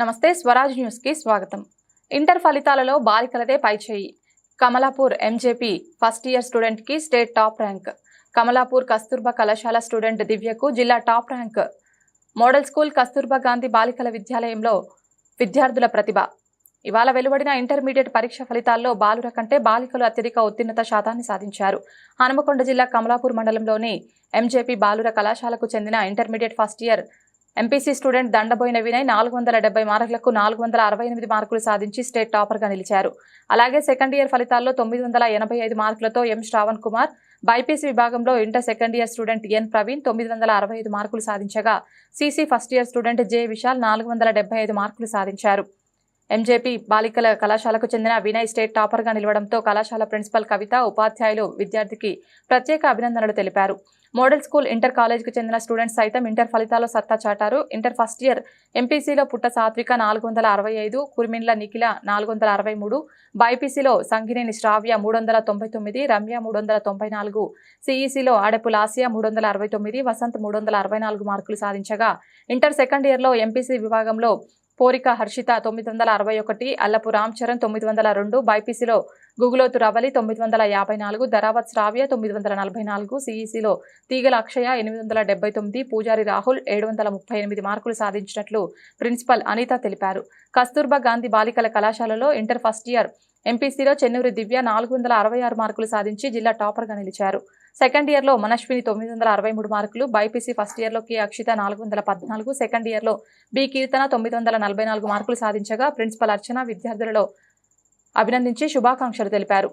నమస్తే స్వరాజ్ న్యూస్కి స్వాగతం. ఇంటర్ ఫలితాలలో బాలికలదే పైచేయి కమలాపూర్ ఎంజేపీ ఫస్ట్ ఇయర్ స్టూడెంట్కి state top rank. Kamalapur Kasturba కళాశాల స్టూడెంట్ దివ్యకు జిల్లా top rank. Model school Kasturba Gandhi బాలికల విద్యాలయంలో విద్యార్థుల ప్రతిభ. ఇవాళ వెలువడిన ఇంటర్మీడియట్ పరీక్ష ఫలితాల్లో బాలుర కంటే బాలికలు అత్యధిక ఉత్తీర్ణత శాతాన్ని సాధించారు. హనుమకొండ జిల్లా కమలాపూర్ మండలంలోని ఎంజేపీ బాలుర కళాశాలకు చెందిన intermediate first year MPC student Dandaboina Vinay నాలుగు వందల డెబ్బై మార్కులకు నాలుగు వందల అరవై ఎనిమిది మార్కులు సాధించి స్టేట్ టాపర్గా నిలిచారు. అలాగే సెకండ్ ఇయర్ ఫలితాల్లో తొమ్మిది వందల ఎనభై ఐదు మార్కులతో ఎం శ్రావణ్ కుమార్ బైపీసీ విభాగంలో inter second year student N Praveen తొమ్మిది వందల అరవై ఐదు మార్కులు సాధించగా CC first year student J Vishal నాలుగు వందల డెబ్బై ఐదు మార్కులు సాధించారు. ఎంజేపీ బాలికల కళాశాలకు చెందిన వినయ్ స్టేట్ టాపర్గా నిలవడంతో కళాశాల ప్రిన్సిపల్ కవిత ఉపాధ్యాయులు విద్యార్థికి ప్రత్యేక అభినందనలు తెలిపారు. మోడల్ స్కూల్ ఇంటర్ కాలేజీకి చెందిన స్టూడెంట్స్ సైతం ఇంటర్ ఫలితాల్లో సత్తా చాటారు. ఇంటర్ ఫస్ట్ ఇయర్ ఎంపీసీలో పుట్ట సాత్విక నాలుగు వందల అరవై ఐదు కుర్మిన్ల నిఖిల నాలుగు వందల అరవై మూడు బైపీసీలో సంగినేని శ్రావ్య మూడు వందల తొంభై తొమ్మిది రమ్య మూడు వందల తొంభై నాలుగు సిఈసీలో అడపు లాసియా మూడు వందల అరవై తొమ్మిది వసంత్ మూడు వందల అరవై నాలుగు మార్కులు సాధించగా ఇంటర్ సెకండ్ ఇయర్లో ఎంపీసీ విభాగంలో కోరిక హర్షిత తొమ్మిది వందల అరవై ఒకటి అల్లపు రామ్ చరణ్ తొమ్మిది వందల రెండు బైపీసీలో గుగులోతు రవలి తొమ్మిది వందల యాభై నాలుగు ధరావత్ శ్రావ్య తొమ్మిది వందల నలభై నాలుగు సిఈసిలో తీగల అక్షయ ఎనిమిది వందల డెబ్బై తొమ్మిది పూజారి రాహుల్ ఏడు వందల ముప్పై ఎనిమిది మార్కులు సాధించినట్లు ప్రిన్సిపల్ అనిత తెలిపారు. కస్తూర్బా గాంధీ బాలికల కళాశాలలో ఇంటర్ ఫస్ట్ ఇయర్ ఎంపీసీలో చెన్నూరి దివ్య నాలుగు వందల అరవై ఆరు మార్కులు సాధించి జిల్లా టాపర్గా నిలిచారు. సెకండ్ ఇయర్లో మనశ్విని తొమ్మిది వందల అరవై మూడు మార్కులు బైపీసీ ఫస్ట్ ఇయర్లో కే అక్షిత నాలుగు వందల పద్నాలుగు సెకండ్ ఇయర్లో బి కీర్తన తొమ్మిది వందల నలభై నాలుగు మార్కులు సాధించగా ప్రిన్సిపల్ అర్చన విద్యార్థులలో అభినందించి శుభాకాంక్షలు తెలిపారు